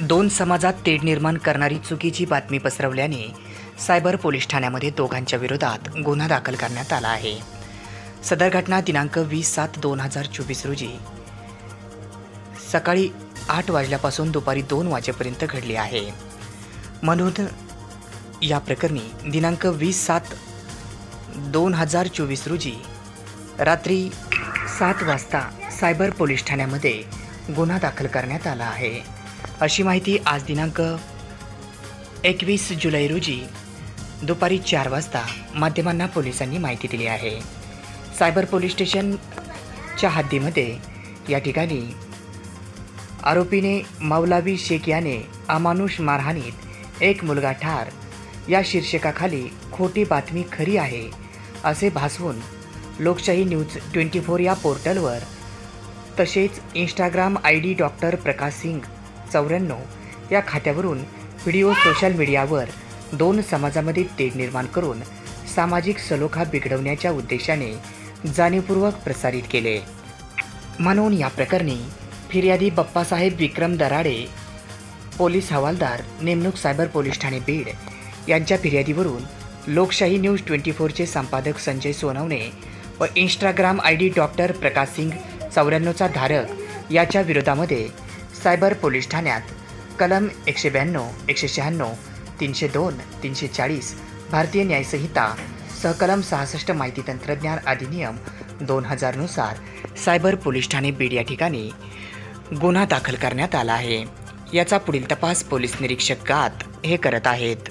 दोन समाजात तेढ निर्माण करणारी चुकीची बातमी पसरवल्याने सायबर पोलीस ठाण्यामध्ये दोघांच्या विरोधात गुन्हा दाखल करण्यात आला आहे. सदर घटना दिनांक वीस सात दोन हजार चोवीस रोजी सकाळी आठ वाजल्यापासून दुपारी दोन वाजेपर्यंत घडली आहे. म्हणून या प्रकरणी दिनांक वीस सात दोन हजार चोवीस रोजी रात्री सात वाजता सायबर पोलीस ठाण्यामध्ये गुन्हा दाखल करण्यात आला आहे. अशी माहिती आज दिनांक एकवीस जुलै रोजी दुपारी चार वाजता माध्यमांना पोलिसांनी माहिती दिली आहे. सायबर पोलीस स्टेशनच्या हद्दीमध्ये या ठिकाणी आरोपीने मौलावी शेख याने अमानुष मारहाणीत एक मुलगा ठार. या शीर्षकाखाली खोटी बातमी खरी आहे असे भासवून लोकशाही न्यूज ट्वेंटी फोर या पोर्टलवर तसेच Instagram I D doctor Prakash Singh चौऱ्याण्णव या खात्यावरून व्हिडिओ सोशल मीडियावर दोन समाजामध्ये तेढ निर्माण करून सामाजिक सलोखा बिघडवण्याच्या उद्देशाने जाणीवपूर्वक प्रसारित केले. म्हणून या प्रकरणी फिर्यादी बप्पासाहेब विक्रम दराडे पोलीस हवालदार नेमणूक सायबर पोलीस ठाणे बीड यांच्या फिर्यादीवरून लोकशाही न्यूज ट्वेंटी फोरचे संपादक संजय सोनवणे व Instagram I D doctor Prakash Singh चौऱ्याण्णवचा धारक याच्या विरोधामध्ये सायबर पोलीस ठाण्यात. कलम एकशे ब्याण्णव एकशे शहाण्णव तीनशे दोन तीनशे चाळीस भारतीय न्यायसंहिता सहकलम सहासष्ट माहिती तंत्रज्ञान अधिनियम दोन हजारनुसार सायबर पोलीस ठाणे बीड या ठिकाणी गुन्हा दाखल करण्यात आला आहे. याचा पुढील तपास पोलीस निरीक्षक गात हे करत आहेत.